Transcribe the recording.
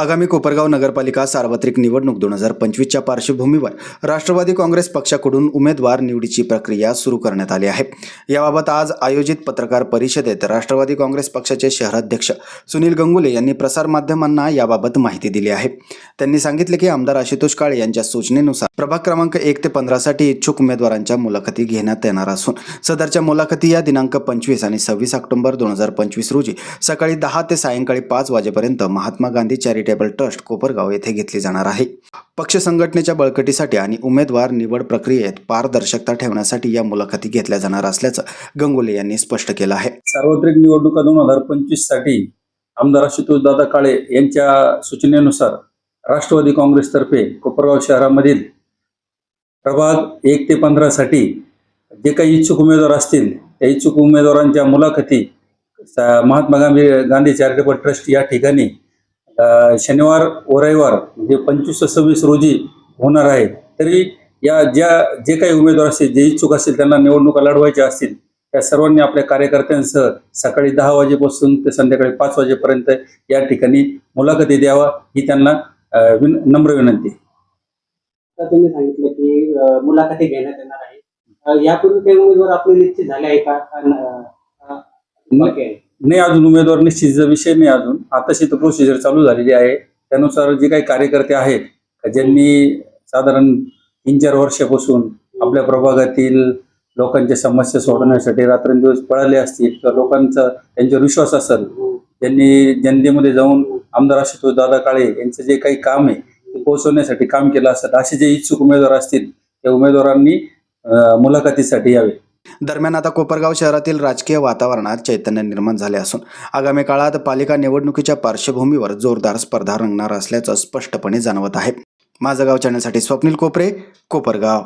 आगामी कोपरगाव नगरपालिका सार्वत्रिक निवडणूक दोन हजार पंचवीसच्या पार्श्वभूमीवर राष्ट्रवादी काँग्रेस पक्षाकडून उमेदवार निवडीची प्रक्रिया सुरू करण्यात आली आहे. याबाबत आज आयोजित पत्रकार परिषदेत राष्ट्रवादी काँग्रेस पक्षाचे शहराध्यक्ष सुनील गंगुले यांनी प्रसारमाध्यमांना याबाबत माहिती दिली आहे. त्यांनी सांगितले की आमदार आशुतोष काळे यांच्या सूचनेनुसार प्रभाग क्रमांक एक ते पंधरासाठी इच्छुक उमेदवारांच्या मुलाखती घेण्यात येणार असून सदरच्या मुलाखती या दिनांक पंचवीस आणि सव्वीस ऑक्टोबर दोन हजार पंचवीस रोजी सकाळी दहा ते सायंकाळी पाच वाजेपर्यंत Mahatma Gandhi charity charitable trust Kopargaon येथे घेतली जाणार आहे. पक्ष संघटनेच्या बळकटीसाठी आणि उमेदवार निवड प्रक्रियेत पारदर्शकता ठेवण्यासाठी या मुलाखती घेतल्या जाणार असल्याचं गंगोले यांनी स्पष्ट केलं आहे. सार्वत्रिक निवडणुका दोन हजार पंचवीससाठी आमदार आशुतोष दादा काळे यांच्या सूचनेनुसार राष्ट्रवादी काँग्रेसतर्फे कोपरगाव शहरामधील प्रभाग एक ते पंधरा साठी जे काही इच्छुक उमेदवार असतील त्या इच्छुक उमेदवारांच्या मुलाखती महात्मा गांधी गांधी चॅरिटेबल ट्रस्ट या ठिकाणी शनिवार व रविवार म्हणजे पंचवीस सव्वीस रोजी होणार आहे. तरी या ज्या जे काही उमेदवार असतील जे इच्छुक असतील त्यांना निवडणुका लढवायच्या असतील त्या सर्वांनी आपल्या कार्यकर्त्यांसह सकाळी दहा वाजेपासून ते संध्याकाळी पाच वाजेपर्यंत या ठिकाणी मुलाखती द्यावा ही त्यांना विन नम्र विनंती. आता तुम्ही सांगितलं की मुलाखती घेण्यात येणार आहे. यापूर्वी काही उमेदवार आपले निश्चित झाले आहे का? नाही अजून उमेदवार निश्चितचा विषय नाही अजून. आताशी तर प्रोसिजर चालू झालेली आहे. त्यानुसार जे काही कार्यकर्ते आहेत ज्यांनी साधारण तीन चार वर्षापासून आपल्या प्रभागातील लोकांच्या समस्या सोडवण्यासाठी रात्रंदिवस पळाले असतील किंवा लोकांचा त्यांच्यावर विश्वास असेल त्यांनी जनतेमध्ये जाऊन आमदार आशुतोष दादा काळे यांचं जे काही काम आहे ते पोहोचवण्यासाठी काम केलं असेल असे जे इच्छुक उमेदवार असतील त्या उमेदवारांनी मुलाखतीसाठी यावे. दरम्यान आता कोपरगाव शहरातील राजकीय वातावरणात चैतन्य निर्माण झाले असून आगामी काळात पालिका निवडणुकीच्या पार्श्वभूमीवर जोरदार स्पर्धा रंगणार असल्याचं स्पष्टपणे जाणवत आहे. माझं गाव चॅनलसाठी स्वप्नील कोपरे कोपरगाव.